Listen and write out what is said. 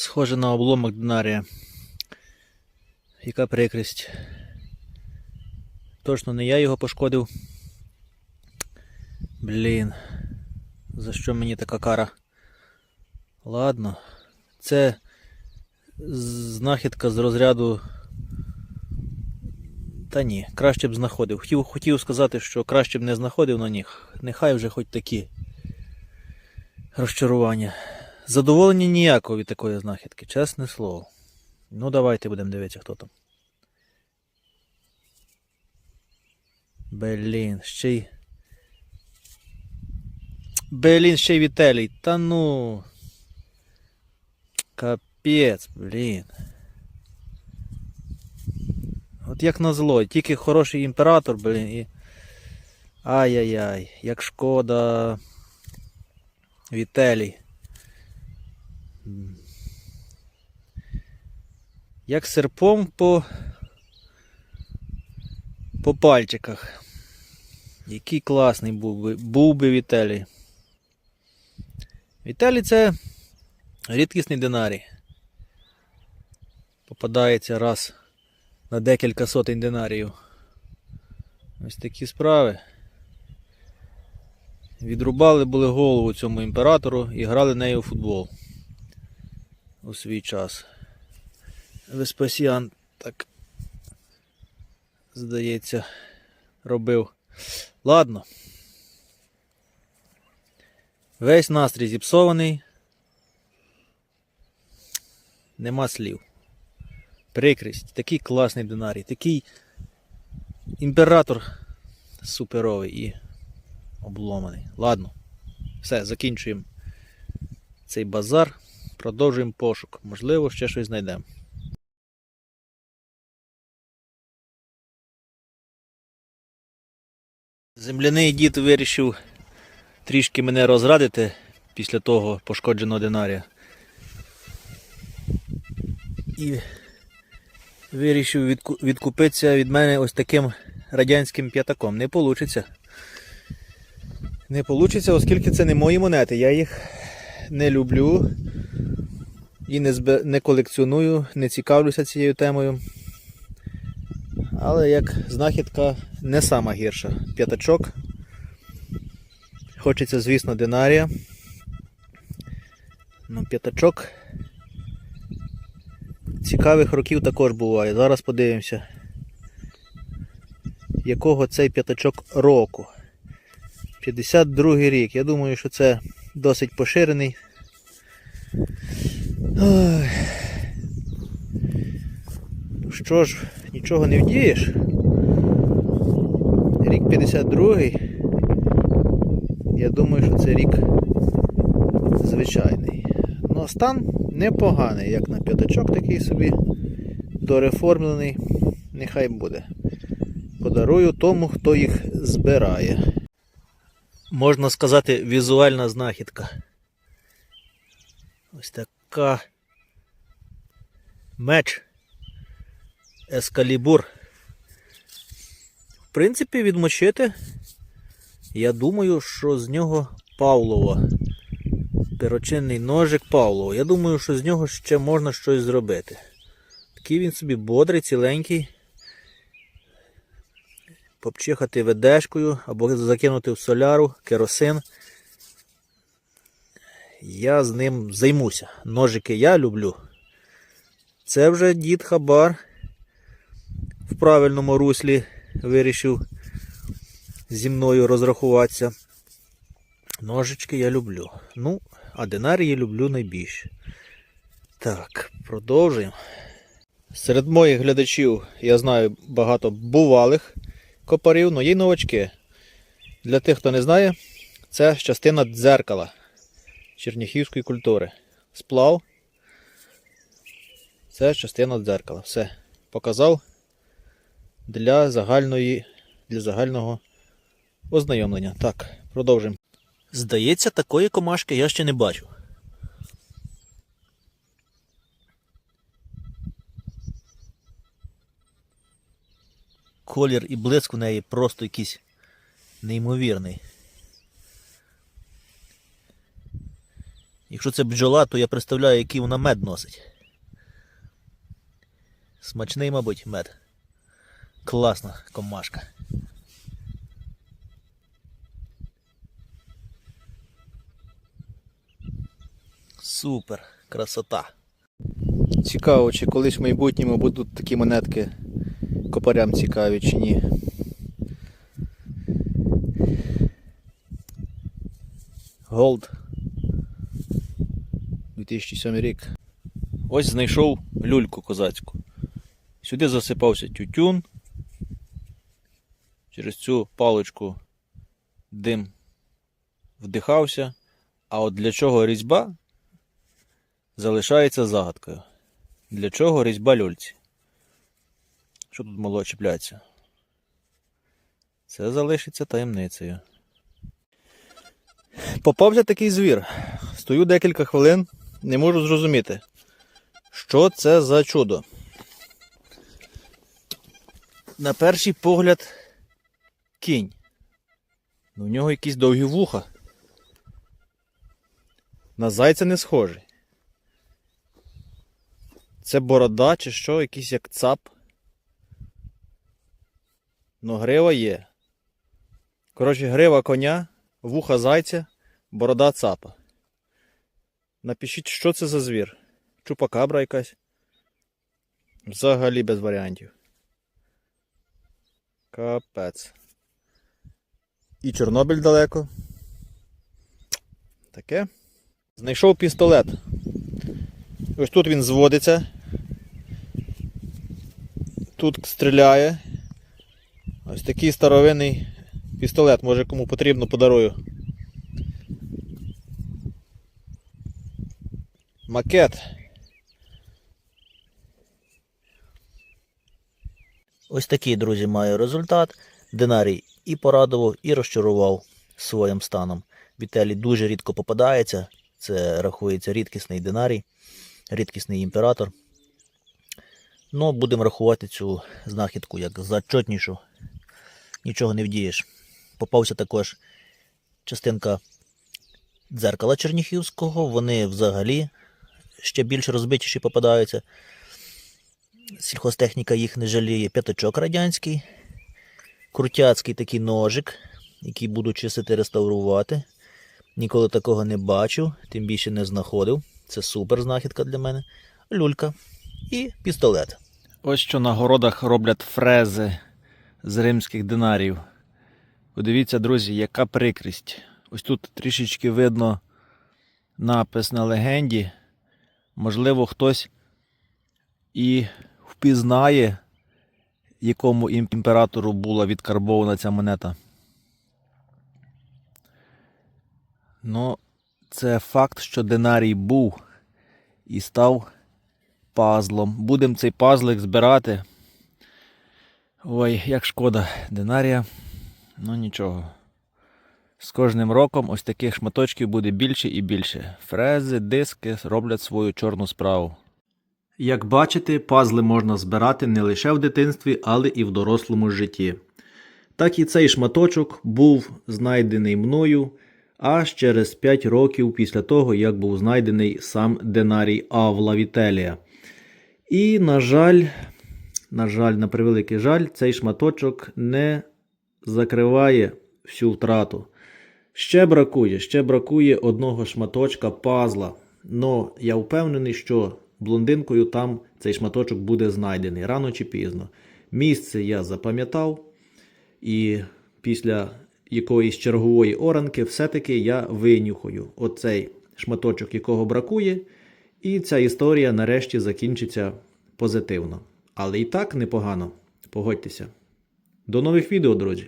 Схоже на обломок динарія. Яка прикрість. Точно не я його пошкодив. Блін. За що мені така кара? Ладно. Це знахідка з розряду. Та ні, краще б знаходив. Хотів, хотів сказати, що краще б не знаходив на них. Нехай вже хоч такі розчарування. Задоволення ніякого від такої знахідки, чесне слово. Ну, давайте будемо дивитися, хто там. Блін, ще й. Блін, ще й Віталій. Та ну. Капець, блін. От як назло, тільки хороший імператор, блін, і. Ай-яй-яй, як шкода. Віталій. Як серпом по. По пальчиках. Який класний був би, був би Віталій. Віталій це рідкісний динарій. Попадається раз на декілька сотень динаріїв. Ось такі справи. Відрубали були голову цьому імператору і грали нею у футбол у свій час. Веспасіан так, здається, робив. Ладно. Весь настрій зіпсований. Нема слів. Прикрість. Такий класний динарій, такий імператор суперовий і обломаний. Ладно. Все, закінчуємо цей базар. Продовжуємо пошук. Можливо, ще щось знайдемо. Земляний дід вирішив трішки мене розрадити після того пошкодженого динарія. І вирішив відкупитися від мене ось таким радянським п'ятаком. Не вийде. Не вийде, оскільки це не мої монети. Я їх не люблю і не, збе... не колекціоную, не цікавлюся цією темою. Але як знахідка не сама гірша. П'ятачок. Хочеться, звісно, динарія. Ну, п'ятачок. Цікавих років також буває. Зараз подивимося, якого цей п'ятачок року. 52 рік. Я думаю, що це досить поширений. Ой. Що ж, нічого не вдієш. Рік 52. Я думаю, що це рік звичайний. Ну, стан непоганий, як на п'ятачок такий собі дореформлений. Нехай буде. Подарую тому, хто їх збирає. Можна сказати, візуальна знахідка. Ось така меч. Ескалібур. В принципі, відмочити. Я думаю, що з нього Павлова. Перочинний ножик Павлова. Я думаю, що з нього ще можна щось зробити. Такий він собі бодрий, ціленький. Попчихати ведешкою або закинути в соляру, керосин. Я з ним займуся. Ножики я люблю. Це вже дід Хабар в правильному руслі вирішив зі мною розрахуватися. Ножички я люблю. Ну, а динарії люблю найбільше. Так, продовжуємо. Серед моїх глядачів я знаю багато бувалих копарів, але є й новачки. Для тих, хто не знає, це частина дзеркала черніхівської культури. Сплав. Це частина дзеркала. Все. Показав для загальної, для загального ознайомлення. Так, продовжимо. Здається, такої комашки я ще не бачив. Колір і блиск у неї просто якийсь неймовірний. Якщо це бджола, то я представляю, який вона мед носить. Смачний, мабуть, мед. Класна комашка. Супер, красота. Цікаво, чи колись в майбутньому будуть такі монетки копарям цікаві чи ні. Голд. 2007 рік. Ось знайшов люльку козацьку. Сюди засипався тютюн. Через цю паличку дим вдихався. А от для чого різьба залишається загадкою. Для чого різьба люльці? Що тут могло чіпляться? Це залишиться таємницею. Попався такий звір. Стою декілька хвилин, не можу зрозуміти, що це за чудо. На перший погляд кінь. Ну, у нього якісь довгі вуха. На зайця не схожий. Це борода чи що, якийсь як цап. Ну, грива є. Коротше, грива коня, вуха зайця, борода цапа. Напишіть, що це за звір. Чупакабра якась. Взагалі без варіантів. Капець. І Чорнобиль далеко. Таке. Знайшов пістолет. Ось тут він зводиться. Тут стріляє. Ось такий старовинний пістолет, може кому потрібно подарую. Макет. Ось такий, друзі, маю результат. Динарій і порадував, і розчарував своїм станом. Вітелій дуже рідко попадається. Це рахується рідкісний динарій, рідкісний імператор. Ну, будемо рахувати цю знахідку як зачотнішу. Нічого не вдієш. Попався також частинка дзеркала Черніхівського. Вони взагалі ще більш розбитіші попадаються. Сільхозтехніка їх не жаліє. П'ятачок радянський, крутяцький такий ножик, який буду чистити реставрувати. Ніколи такого не бачив, тим більше не знаходив. Це супер знахідка для мене. Люлька і пістолет. Ось що на городах роблять фрези з римських динарів. Подивіться, друзі, яка прикрість. Ось тут трішечки видно напис на легенді. Можливо, хтось і впізнає, якому імператору була відкарбована ця монета. Ну, це факт, що динарій був і став пазлом. Будемо цей пазлик збирати. Ой, як шкода, динарія. Ну нічого. З кожним роком ось таких шматочків буде більше і більше. Фрези, диски роблять свою чорну справу. Як бачите, пазли можна збирати не лише в дитинстві, але і в дорослому житті. Так і цей шматочок був знайдений мною аж через 5 років після того, як був знайдений сам Динарій Авла Вітелія. І, на жаль, на жаль, на превеликий жаль, цей шматочок не закриває всю втрату. Ще бракує, ще бракує одного шматочка пазла. Но я впевнений, що блондинкою там цей шматочок буде знайдений рано чи пізно. Місце я запам'ятав, і після якоїсь чергової оранки все-таки я винюхаю оцей шматочок, якого бракує, і ця історія нарешті закінчиться позитивно. Але і так непогано. Погодьтеся. До нових відео, друзі!